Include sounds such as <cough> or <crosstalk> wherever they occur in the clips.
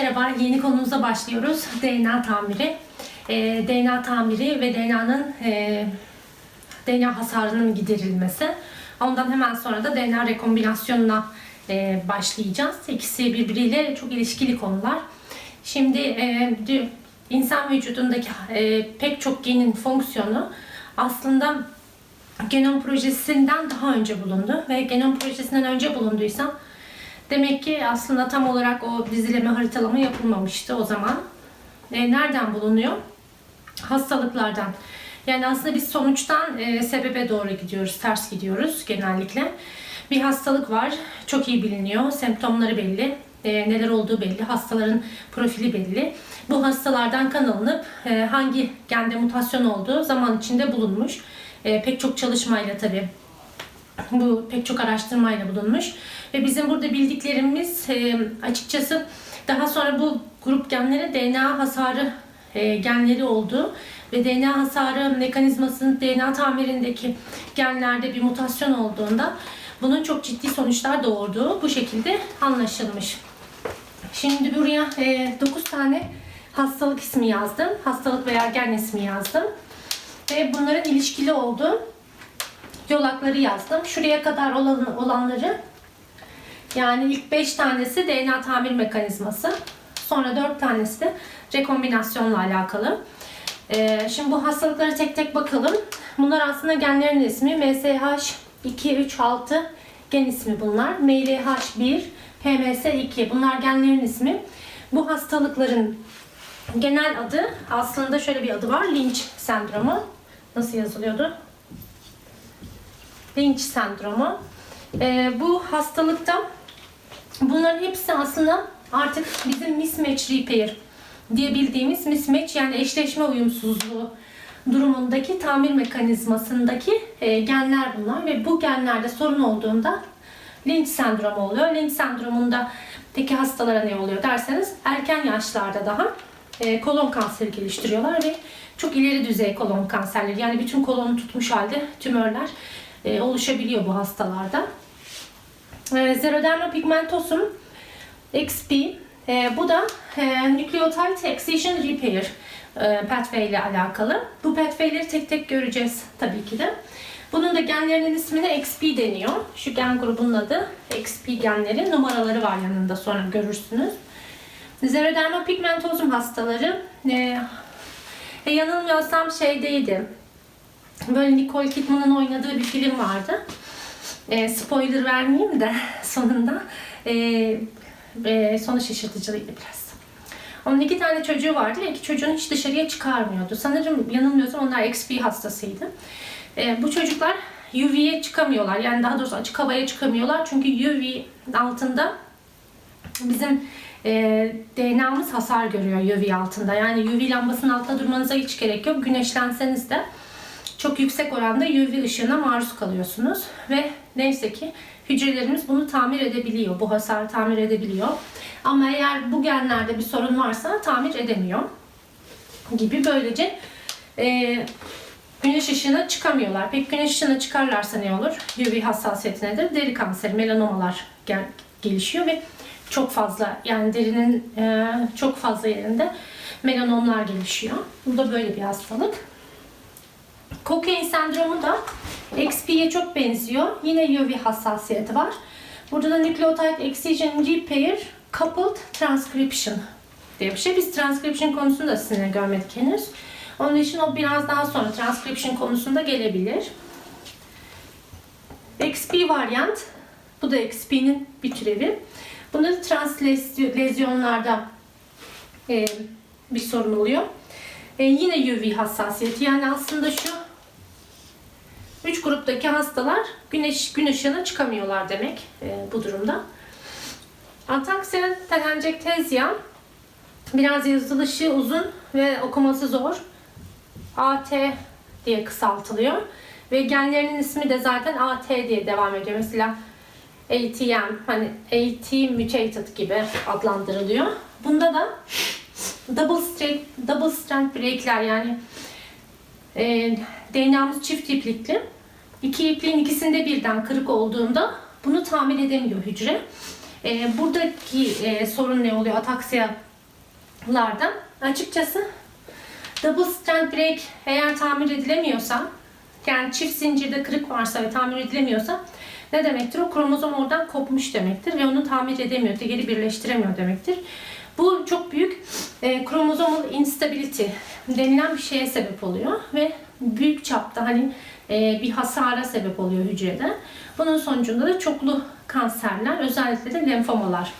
Merhaba, yeni konumuza başlıyoruz. DNA tamiri. Ee, DNA tamiri ve DNA'nın e, DNA hasarının giderilmesi. Ondan hemen sonra da DNA rekombinasyonuna e, başlayacağız. İkisi birbiriyle çok ilişkili konular. Şimdi e, insan vücudundaki e, pek çok genin fonksiyonu aslında genom projesinden daha önce bulundu ve genom projesinden önce bulunduysa demek ki aslında tam olarak o dizileme haritalama yapılmamıştı o zaman. E, nereden bulunuyor? Hastalıklardan. Yani aslında biz sonuçtan e, sebebe doğru gidiyoruz, ters gidiyoruz genellikle. Bir hastalık var, çok iyi biliniyor, semptomları belli, e, neler olduğu belli, hastaların profili belli. Bu hastalardan kan alınıp e, hangi gende mutasyon olduğu zaman içinde bulunmuş. E, pek çok çalışmayla tabii bu pek çok araştırmayla bulunmuş ve bizim burada bildiklerimiz e, açıkçası daha sonra bu grup genlere DNA hasarı e, genleri olduğu ve DNA hasarı mekanizmasının DNA tamirindeki genlerde bir mutasyon olduğunda bunun çok ciddi sonuçlar doğurduğu bu şekilde anlaşılmış. Şimdi buraya 9 tane hastalık ismi yazdım. Hastalık veya gen ismi yazdım. Ve bunların ilişkili olduğu yolakları yazdım. Şuraya kadar olan, olanları yani ilk 5 tanesi DNA tamir mekanizması. Sonra 4 tanesi de rekombinasyonla alakalı. Ee, şimdi bu hastalıkları tek tek bakalım. Bunlar aslında genlerin ismi. MSH 2, 3, 6 gen ismi bunlar. MLH1, PMS2 bunlar genlerin ismi. Bu hastalıkların genel adı aslında şöyle bir adı var. Lynch sendromu. Nasıl yazılıyordu? Lynch sendromu. Ee, bu hastalıkta bunların hepsi aslında artık bizim mismatch repair diye bildiğimiz mismatch yani eşleşme uyumsuzluğu durumundaki tamir mekanizmasındaki e, genler bunlar ve bu genlerde sorun olduğunda Lynch sendromu oluyor. Lynch sendromunda peki hastalara ne oluyor derseniz erken yaşlarda daha e, kolon kanseri geliştiriyorlar ve çok ileri düzey kolon kanserleri yani bütün kolonu tutmuş halde tümörler e, oluşabiliyor bu hastalarda. E, Xeroderma pigmentosum XP e, bu da e, nucleotide excision repair e, pathway ile alakalı. Bu pathway'leri tek tek göreceğiz tabii ki de. Bunun da genlerinin ismine XP deniyor. Şu gen grubunun adı XP genleri. Numaraları var yanında sonra görürsünüz. Xeroderma pigmentosum hastaları e, yanılmıyorsam şeydeydi. Böyle Nicole Kidman'ın oynadığı bir film vardı. E, spoiler vermeyeyim de <laughs> sonunda. E, e, sonu şaşırtıcıydı biraz. Onun iki tane çocuğu vardı ve iki çocuğunu hiç dışarıya çıkarmıyordu. Sanırım yanılmıyorsam onlar XP hastasıydı. E, bu çocuklar UV'ye çıkamıyorlar. Yani daha doğrusu açık havaya çıkamıyorlar. Çünkü UV altında bizim e, DNA'mız hasar görüyor UV altında. Yani UV lambasının altında durmanıza hiç gerek yok. Güneşlenseniz de çok yüksek oranda UV ışığına maruz kalıyorsunuz. Ve neyse ki hücrelerimiz bunu tamir edebiliyor. Bu hasarı tamir edebiliyor. Ama eğer bu genlerde bir sorun varsa tamir edemiyor. Gibi böylece e, güneş ışığına çıkamıyorlar. Peki güneş ışığına çıkarlarsa ne olur? UV hassasiyeti nedir? Deri kanseri, melanomalar gel- gelişiyor ve çok fazla yani derinin e, çok fazla yerinde melanomlar gelişiyor. Bu da böyle bir hastalık. Cockayne sendromu da XP'ye çok benziyor. Yine UV hassasiyeti var. Burada da nucleotide excision repair coupled transcription diye bir şey. Biz transcription konusunu da sizinle görmedik henüz. Onun için o biraz daha sonra transcription konusunda gelebilir. XP varyant. Bu da XP'nin bir türevi. Bunda da translezyonlarda e, bir sorun oluyor. E, yine UV hassasiyeti. Yani aslında şu üç gruptaki hastalar güneş gün ışığına çıkamıyorlar demek e, bu durumda. Ataksiya telangiectasia biraz yazılışı uzun ve okuması zor. AT diye kısaltılıyor. Ve genlerinin ismi de zaten AT diye devam ediyor. Mesela ATM, hani AT mutated gibi adlandırılıyor. Bunda da double strand, double strand break'ler yani e, DNA'mız çift iplikli. İki ipliğin ikisinde birden kırık olduğunda bunu tamir edemiyor hücre. E, buradaki e, sorun ne oluyor? Ataksiya larda açıkçası double strand break eğer tamir edilemiyorsa yani çift zincirde kırık varsa ve tamir edilemiyorsa ne demektir? O kromozom oradan kopmuş demektir ve onu tamir edemiyor, geri birleştiremiyor demektir. Bu çok büyük e, kromozomal instability denilen bir şeye sebep oluyor ve büyük çapta hani e, bir hasara sebep oluyor hücrede. Bunun sonucunda da çoklu kanserler, özellikle de lenfomalar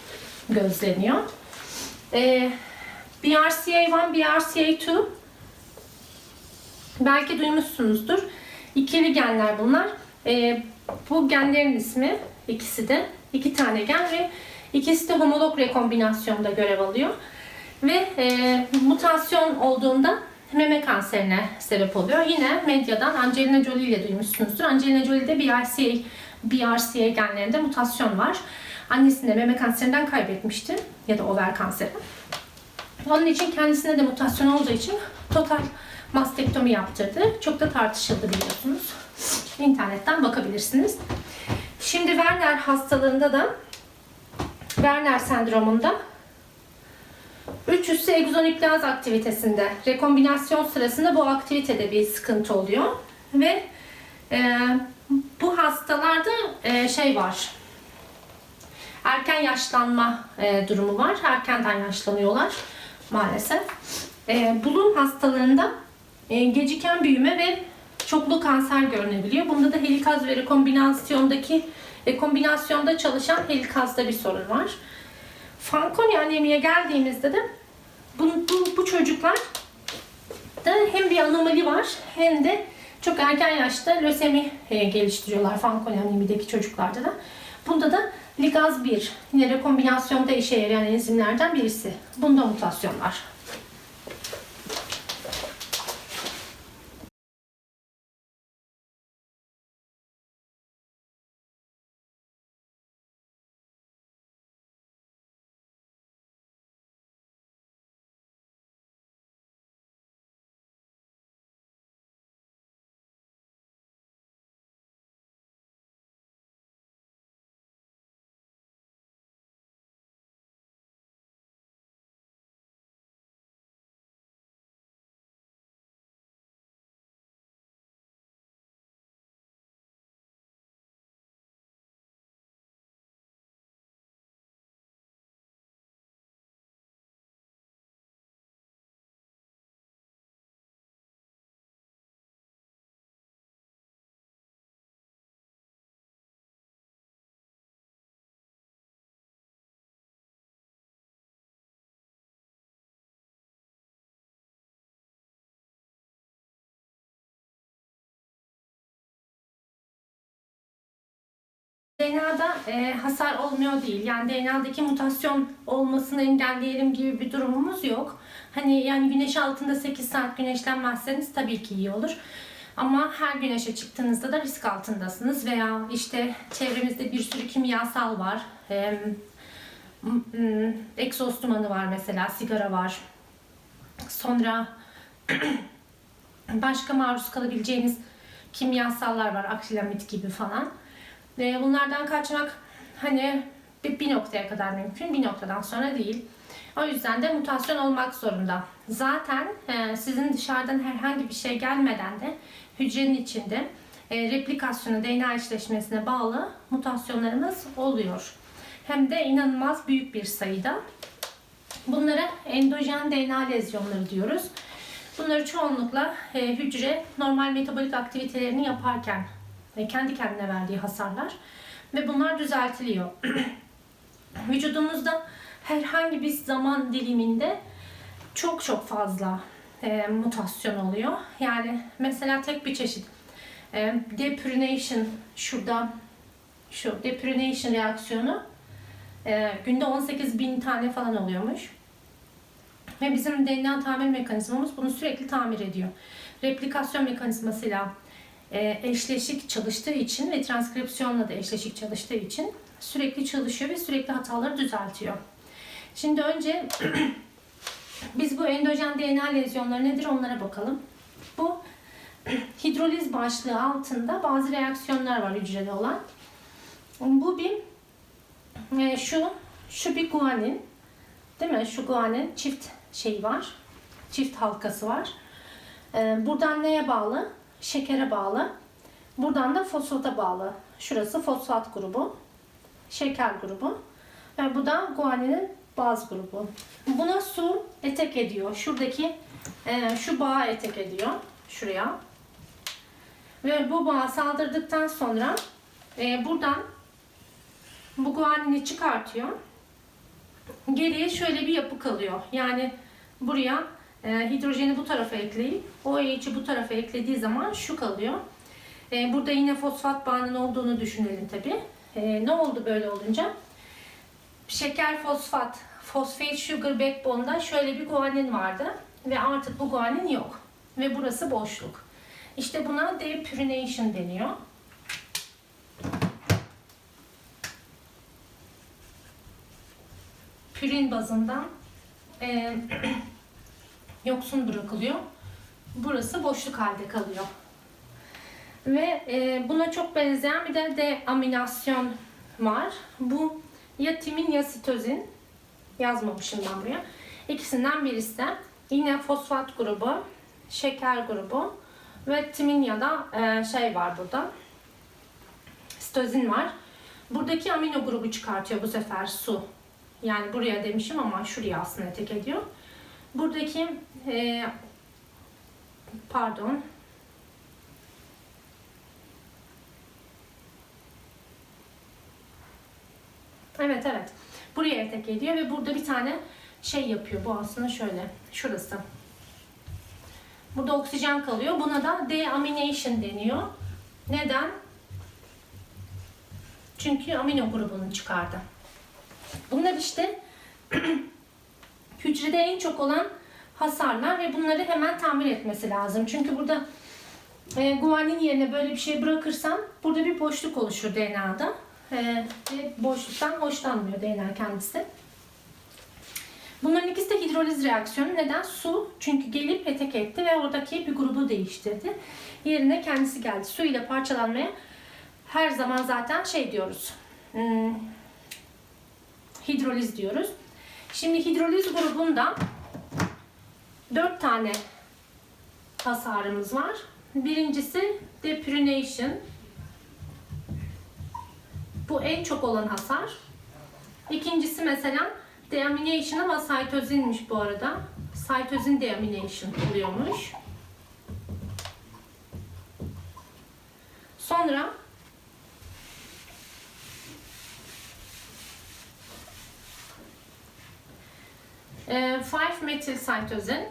gözleniyor. E, BRCA1, BRCA2 belki duymuşsunuzdur. İkili genler bunlar. E, bu genlerin ismi ikisi de iki tane gen ve ikisi de homolog rekombinasyonda görev alıyor. Ve e, mutasyon olduğunda meme kanserine sebep oluyor. Yine medyadan Angelina Jolie ile duymuşsunuzdur. Angelina Jolie'de BRCA, BRCA genlerinde mutasyon var. Annesini de meme kanserinden kaybetmişti ya da over kanseri. Onun için kendisine de mutasyon olduğu için total mastektomi yaptırdı. Çok da tartışıldı biliyorsunuz. İnternetten bakabilirsiniz. Şimdi Werner hastalığında da Werner sendromunda. 3 üssü egzonükleaz aktivitesinde. Rekombinasyon sırasında bu aktivitede bir sıkıntı oluyor. Ve e, bu hastalarda e, şey var. Erken yaşlanma e, durumu var. Erkenden yaşlanıyorlar maalesef. E, bulun hastalığında e, geciken büyüme ve çoklu kanser görünebiliyor. Bunda da helikaz ve rekombinasyondaki rekombinasyonda çalışan helikazda bir sorun var. Fanconi anemiye geldiğimizde de bu, bu, bu çocuklar da hem bir anomali var hem de çok erken yaşta lösemi e, geliştiriyorlar Fanconi anemideki çocuklarda da. Bunda da ligaz 1 yine rekombinasyonda işe yarayan enzimlerden birisi. Bunda mutasyon DNA'da e, hasar olmuyor değil. Yani DNA'daki mutasyon olmasını engelleyelim gibi bir durumumuz yok. Hani yani güneş altında 8 saat güneşlenmezseniz tabii ki iyi olur. Ama her güneşe çıktığınızda da risk altındasınız veya işte çevremizde bir sürü kimyasal var. E, egzoz dumanı var mesela, sigara var. Sonra <clears throat> başka maruz kalabileceğiniz kimyasallar var, akrilamid gibi falan. Ve bunlardan kaçmak hani bir, bir noktaya kadar mümkün, bir noktadan sonra değil. O yüzden de mutasyon olmak zorunda. Zaten e, sizin dışarıdan herhangi bir şey gelmeden de hücrenin içinde e, replikasyonu, DNA eşleşmesine bağlı mutasyonlarımız oluyor. Hem de inanılmaz büyük bir sayıda. Bunlara endojen DNA lezyonları diyoruz. Bunları çoğunlukla e, hücre normal metabolik aktivitelerini yaparken kendi kendine verdiği hasarlar ve bunlar düzeltiliyor. <clears throat> Vücudumuzda herhangi bir zaman diliminde çok çok fazla e, mutasyon oluyor. Yani mesela tek bir çeşit e, depurination şurada şu depurination reaksiyonu e, günde 18 bin tane falan oluyormuş. Ve bizim DNA tamir mekanizmamız bunu sürekli tamir ediyor. Replikasyon mekanizmasıyla eşleşik çalıştığı için ve transkripsiyonla da eşleşik çalıştığı için sürekli çalışıyor ve sürekli hataları düzeltiyor. Şimdi önce <clears throat> biz bu endojen DNA lezyonları nedir onlara bakalım. Bu <clears throat> hidroliz başlığı altında bazı reaksiyonlar var hücrede olan. Bu bir e, şu şu bir guanin değil mi? Şu guanin çift şey var. Çift halkası var. Ee, buradan neye bağlı? Şekere bağlı. Buradan da fosfata bağlı. Şurası fosfat grubu. Şeker grubu. Ve bu da guaninin baz grubu. Buna su etek ediyor. Şuradaki e, şu bağa etek ediyor. Şuraya. Ve bu bağa saldırdıktan sonra e, buradan bu guanini çıkartıyor. Geriye şöyle bir yapı kalıyor. Yani buraya e, hidrojeni bu tarafa ekleyip OH'ı bu tarafa eklediği zaman şu kalıyor. E, burada yine fosfat bağının olduğunu düşünelim tabi. E, ne oldu böyle olunca? Şeker fosfat, phosphate sugar backbone'da şöyle bir guanin vardı ve artık bu guanin yok. Ve burası boşluk. İşte buna depurination deniyor. Pürin bazından e, <clears throat> yoksun bırakılıyor. Burası boşluk halde kalıyor. Ve e, buna çok benzeyen bir de deaminasyon var. Bu ya timin ya sitozin. Yazmamışım ben buraya. İkisinden birisi de yine fosfat grubu, şeker grubu ve timin ya da e, şey var burada. Sitozin var. Buradaki amino grubu çıkartıyor bu sefer su. Yani buraya demişim ama şuraya aslında tek ediyor. Buradaki e, pardon Evet evet. Buraya etek ediyor ve burada bir tane şey yapıyor. Bu aslında şöyle. Şurası. Burada oksijen kalıyor. Buna da deamination deniyor. Neden? Çünkü amino grubunu çıkardı. Bunlar işte <clears throat> hücrede en çok olan hasarlar ve bunları hemen tamir etmesi lazım. Çünkü burada e, guanin yerine böyle bir şey bırakırsam burada bir boşluk oluşur DNA'da. E, ve boşluktan hoşlanmıyor DNA kendisi. Bunların ikisi de hidroliz reaksiyonu. Neden? Su. Çünkü gelip etek etti ve oradaki bir grubu değiştirdi. Yerine kendisi geldi. Su ile parçalanmaya her zaman zaten şey diyoruz. Hmm, hidroliz diyoruz. Şimdi hidroliz grubunda 4 tane hasarımız var. Birincisi depurination. Bu en çok olan hasar. İkincisi mesela deamination ama sitozinmiş bu arada. Cytosine deamination oluyormuş. Sonra e, 5 metyl cytosine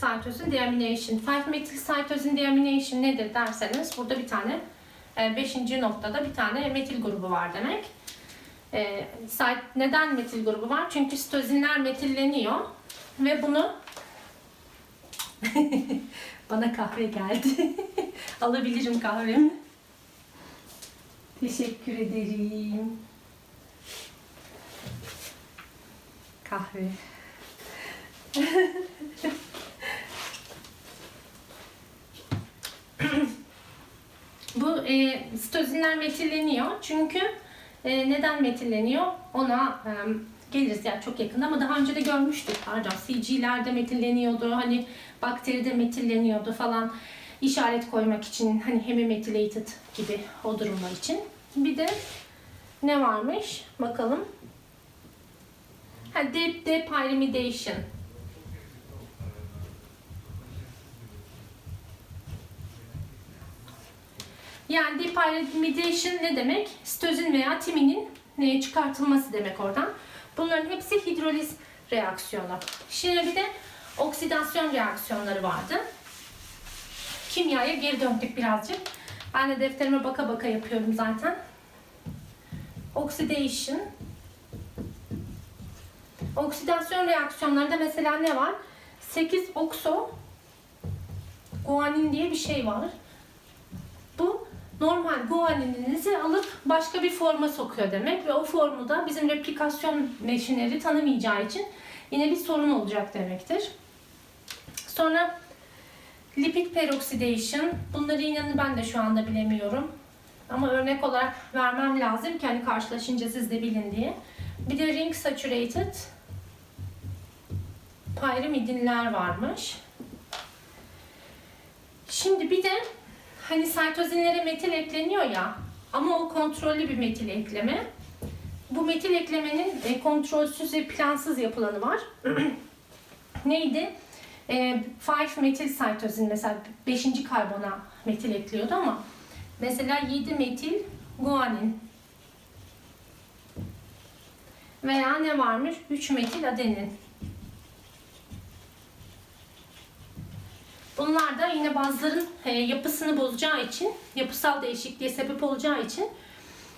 cytosine deamination. 5 metyl cytosine deamination nedir derseniz burada bir tane 5. noktada bir tane metil grubu var demek. E, neden metil grubu var? Çünkü sitozinler metilleniyor ve bunu <laughs> bana kahve geldi. <laughs> Alabilirim kahvemi. Teşekkür ederim. Kahve. Bu e, sitozinler metilleniyor. Çünkü e, neden metilleniyor? Ona e, geliriz yani çok yakında ama daha önce de görmüştük. Pardon, CG'lerde metilleniyordu. Hani bakteride metilleniyordu falan. işaret koymak için hani hemimethylated gibi o durumlar için. Bir de ne varmış? Bakalım. Ha, de, depyrimidation. Yani depyrimidation ne demek? Sitozin veya timinin çıkartılması demek oradan. Bunların hepsi hidroliz reaksiyonu. Şimdi bir de oksidasyon reaksiyonları vardı. Kimyaya geri döndük birazcık. Ben de defterime baka baka yapıyorum zaten. Oxidation. Oksidasyon reaksiyonlarında mesela ne var? 8 okso guanin diye bir şey var. Bu normal guanininizi alıp başka bir forma sokuyor demek ve o formu da bizim replikasyon meşinleri tanımayacağı için yine bir sorun olacak demektir. Sonra lipid peroxidation. Bunları inanın ben de şu anda bilemiyorum. Ama örnek olarak vermem lazım ki hani karşılaşınca siz de bilin diye. Bir de ring saturated. Pyrimidinler varmış. Şimdi bir de hani saytozinlere metil ekleniyor ya ama o kontrollü bir metil ekleme. Bu metil eklemenin e, kontrolsüz ve plansız yapılanı var. <clears throat> Neydi? 5 metil saytozin mesela 5. karbona metil ekliyordu ama mesela 7 metil guanin veya ne varmış? 3 metil adenin. Bunlar da yine bazıların e, yapısını bozacağı için, yapısal değişikliğe sebep olacağı için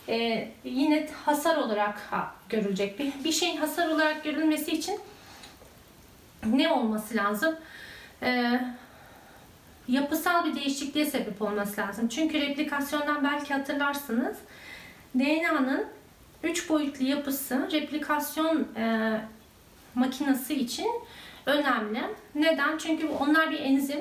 e, yine hasar olarak görülecek. Bir, bir şeyin hasar olarak görülmesi için ne olması lazım? E, yapısal bir değişikliğe sebep olması lazım. Çünkü replikasyondan belki hatırlarsınız. DNA'nın 3 boyutlu yapısı replikasyon e, makinesi için önemli. Neden? Çünkü onlar bir enzim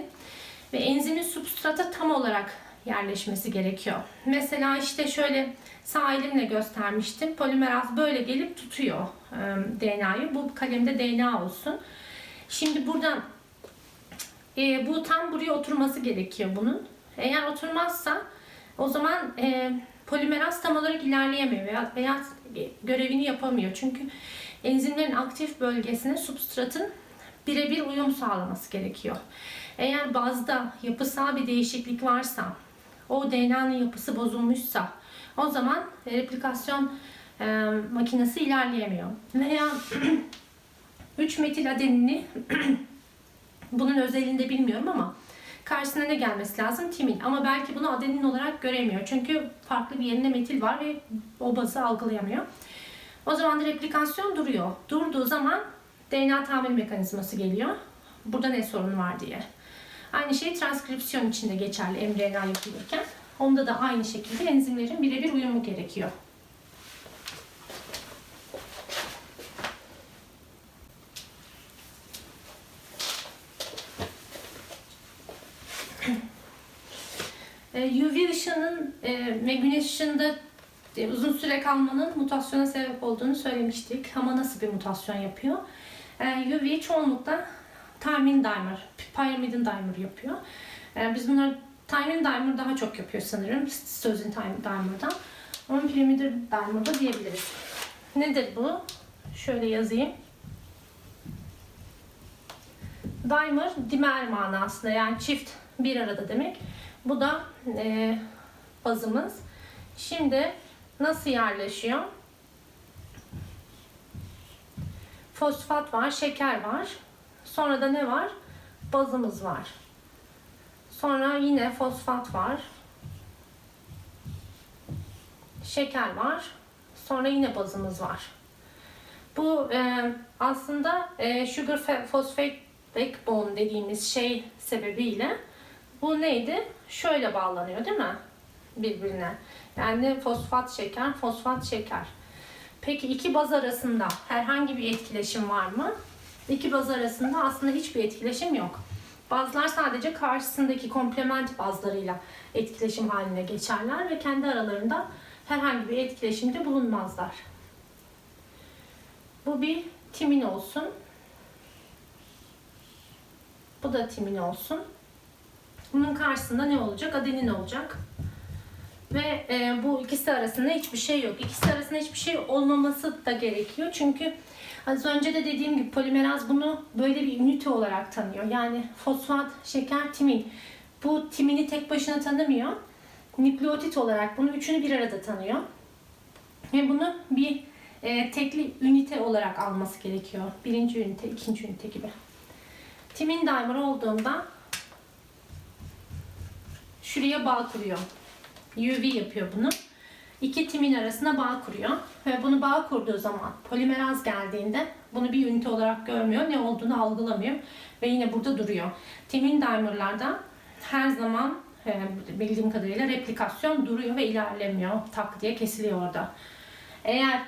ve enzimin substrata tam olarak yerleşmesi gerekiyor. Mesela işte şöyle sağ elimle göstermiştim. Polimeraz böyle gelip tutuyor e, DNA'yı. Bu kalemde DNA olsun. Şimdi buradan e, bu tam buraya oturması gerekiyor bunun. Eğer oturmazsa o zaman e, polimeraz tam olarak ilerleyemiyor veya, veya görevini yapamıyor. Çünkü enzimlerin aktif bölgesine substratın birebir uyum sağlaması gerekiyor. Eğer bazda yapısal bir değişiklik varsa, o DNA'nın yapısı bozulmuşsa o zaman replikasyon e, makinesi ilerleyemiyor. Veya <clears throat> 3 metil adenini <clears throat> bunun özelinde bilmiyorum ama karşısına ne gelmesi lazım? Timin. Ama belki bunu adenin olarak göremiyor. Çünkü farklı bir yerinde metil var ve o bazı algılayamıyor. O zaman da replikasyon duruyor. Durduğu zaman DNA tamir mekanizması geliyor. Burada ne sorun var diye. Aynı şey transkripsiyon için de geçerli mRNA yapılırken. Onda da aynı şekilde enzimlerin birebir uyumu gerekiyor. <clears throat> E, UV ışının e, ve güneş ışığında e, uzun süre kalmanın mutasyona sebep olduğunu söylemiştik. Ama nasıl bir mutasyon yapıyor? UV çoğunlukla Timin dimer, pyrimidin dimer yapıyor. Biz bunları Timin dimer daha çok yapıyor sanırım. Sözün Timin dimer'dan. Ama pyrimidin dimer da diyebiliriz. Nedir bu? Şöyle yazayım. Dimer, dimer manasında yani çift bir arada demek. Bu da e, bazımız. Şimdi nasıl yerleşiyor? Fosfat var, şeker var. Sonra da ne var? Bazımız var. Sonra yine fosfat var. Şeker var. Sonra yine bazımız var. Bu e, aslında e, sugar phosphate backbone dediğimiz şey sebebiyle bu neydi? Şöyle bağlanıyor değil mi? Birbirine. Yani fosfat şeker, fosfat şeker. Peki iki baz arasında herhangi bir etkileşim var mı? İki baz arasında aslında hiçbir etkileşim yok. Bazlar sadece karşısındaki komplement bazlarıyla etkileşim haline geçerler ve kendi aralarında herhangi bir etkileşimde bulunmazlar. Bu bir timin olsun. Bu da timin olsun. Bunun karşısında ne olacak? Adenin olacak. Ve e, bu ikisi arasında hiçbir şey yok. İkisi arasında hiçbir şey olmaması da gerekiyor. Çünkü az önce de dediğim gibi polimeraz bunu böyle bir ünite olarak tanıyor. Yani fosfat, şeker, timin. Bu timini tek başına tanımıyor. Nükleotit olarak bunu üçünü bir arada tanıyor. Ve bunu bir e, tekli ünite olarak alması gerekiyor. Birinci ünite, ikinci ünite gibi. Timin dimer olduğunda şuraya bağ kuruyor. UV yapıyor bunu. İki timin arasında bağ kuruyor. Ve bunu bağ kurduğu zaman polimeraz geldiğinde bunu bir ünite olarak görmüyor. Ne olduğunu algılamıyor. Ve yine burada duruyor. Timin dimerlarda her zaman e, bildiğim kadarıyla replikasyon duruyor ve ilerlemiyor. Tak diye kesiliyor orada. Eğer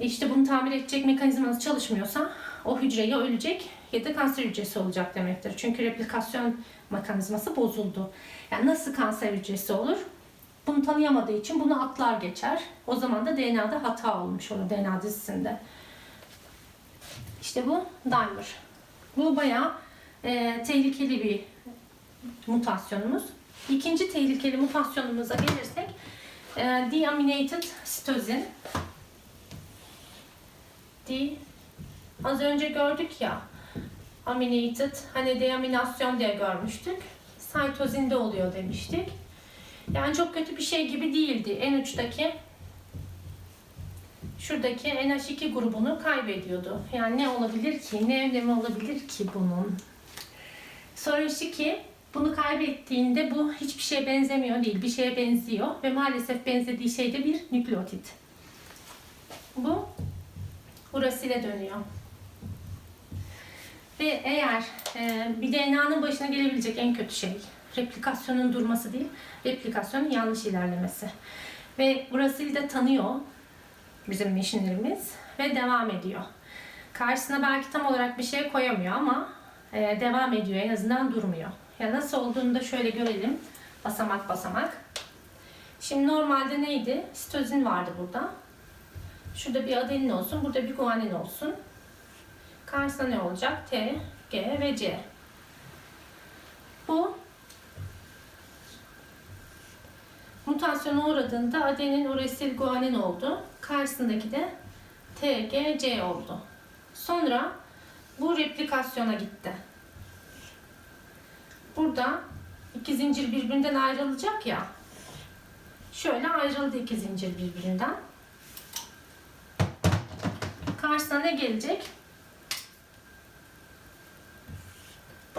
işte bunu tamir edecek mekanizmanız çalışmıyorsa o hücre ya ölecek ya da kanser hücresi olacak demektir. Çünkü replikasyon mekanizması bozuldu. Yani nasıl kanser hücresi olur? Bunu tanıyamadığı için bunu atlar geçer. O zaman da DNA'da hata olmuş olur DNA dizisinde. İşte bu dimer. Bu bayağı e, tehlikeli bir mutasyonumuz. İkinci tehlikeli mutasyonumuza gelirsek e, deaminated sitozin. D az önce gördük ya aminated hani deaminasyon diye görmüştük. Sitozinde oluyor demiştik. Yani çok kötü bir şey gibi değildi. En uçtaki şuradaki NH2 grubunu kaybediyordu. Yani ne olabilir ki? Ne önemi olabilir ki bunun? Sonra şu ki bunu kaybettiğinde bu hiçbir şeye benzemiyor değil. Bir şeye benziyor ve maalesef benzediği şey de bir nükleotit. Bu urasile dönüyor. Ve eğer e, bir DNA'nın başına gelebilecek en kötü şey replikasyonun durması değil, replikasyonun yanlış ilerlemesi. Ve urasil de tanıyor bizim missionlerimiz ve devam ediyor. Karşısına belki tam olarak bir şey koyamıyor ama e, devam ediyor en azından durmuyor. Ya nasıl olduğunu da şöyle görelim. Basamak basamak. Şimdi normalde neydi? Sitozin vardı burada. Şurada bir adenin olsun, burada bir guanin olsun. Karşısına ne olacak? T, G ve C. Bu mutasyona uğradığında adenin uresil guanin oldu. Karşısındaki de T, G, C oldu. Sonra bu replikasyona gitti. Burada iki zincir birbirinden ayrılacak ya. Şöyle ayrıldı iki zincir birbirinden. Karşısına ne gelecek?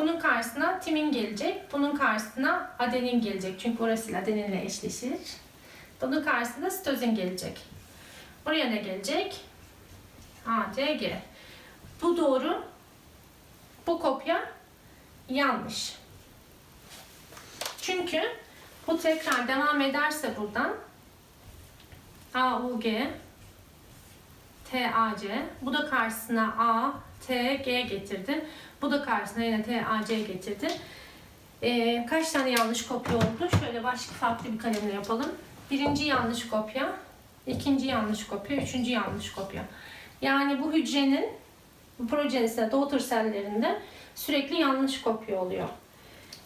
Bunun karşısına timin gelecek. Bunun karşısına adenin gelecek. Çünkü orası adeninle eşleşir. Bunun karşısına sitozin gelecek. Buraya ne gelecek? A, C, G. Bu doğru. Bu kopya yanlış. Çünkü bu tekrar devam ederse buradan A, U, G T, A, C. Bu da karşısına A, T, G getirdi. Bu da karşısına yine T, A, C getirdi. Ee, kaç tane yanlış kopya oldu? Şöyle başka farklı bir kalemle yapalım. Birinci yanlış kopya, ikinci yanlış kopya, üçüncü yanlış kopya. Yani bu hücrenin bu projenisinde, daughter sellerinde sürekli yanlış kopya oluyor.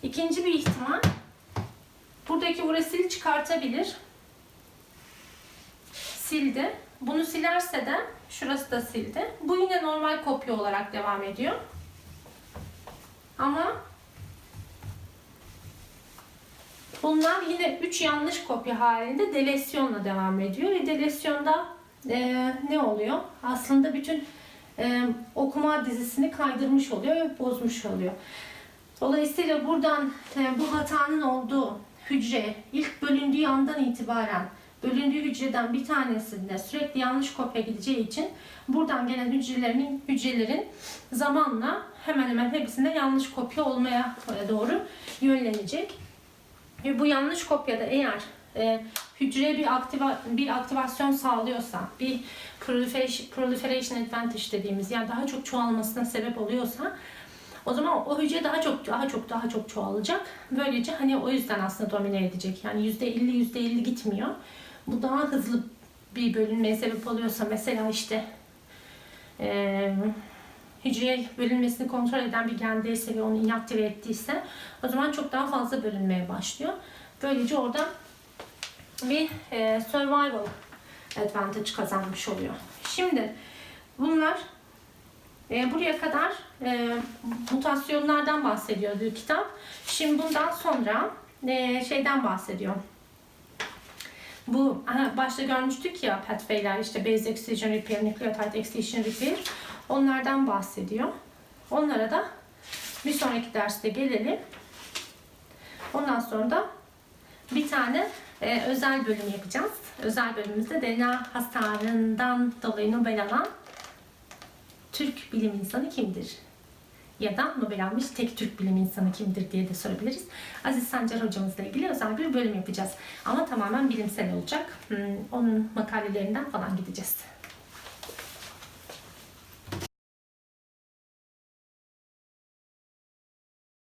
İkinci bir ihtimal buradaki urasili çıkartabilir. Sildi. Bunu silerse de şurası da sildi. Bu yine normal kopya olarak devam ediyor. Ama bunlar yine 3 yanlış kopya halinde delesyonla devam ediyor. Ve delesyonda e, ne oluyor? Aslında bütün e, okuma dizisini kaydırmış oluyor ve bozmuş oluyor. Dolayısıyla buradan e, bu hatanın olduğu hücre ilk bölündüğü andan itibaren bölündüğü hücreden bir tanesinde sürekli yanlış kopya gideceği için buradan gelen hücrelerin hücrelerin zamanla hemen hemen hepsinde yanlış kopya olmaya doğru yönlenecek. Ve bu yanlış kopyada eğer e, hücreye bir aktiva bir aktivasyon sağlıyorsa, bir proliferation, proliferation advantage dediğimiz yani daha çok çoğalmasına sebep oluyorsa o zaman o hücre daha çok daha çok daha çok çoğalacak. Böylece hani o yüzden aslında domine edecek. Yani %50 %50 gitmiyor. Bu daha hızlı bir bölünmeye sebep oluyorsa mesela işte e, hücreye bölünmesini kontrol eden bir gendeyse ve onu inaktive ettiyse o zaman çok daha fazla bölünmeye başlıyor. Böylece orada bir e, survival advantage kazanmış oluyor. Şimdi bunlar e, buraya kadar e, mutasyonlardan bahsediyordu kitap. Şimdi bundan sonra e, şeyden bahsediyor. Bu aha, başta görmüştük ya pathway'ler işte base excision repair, nucleotide excision repair. Onlardan bahsediyor. Onlara da bir sonraki derste gelelim. Ondan sonra da bir tane e, özel bölüm yapacağız. Özel bölümümüzde DNA hasarından dolayı Nobel alan Türk bilim insanı kimdir? Ya da Nobel almış tek Türk bilim insanı kimdir diye de sorabiliriz. Aziz Sancar hocamızla ilgili özel bir bölüm yapacağız. Ama tamamen bilimsel olacak. Hmm, Onun makalelerinden falan gideceğiz.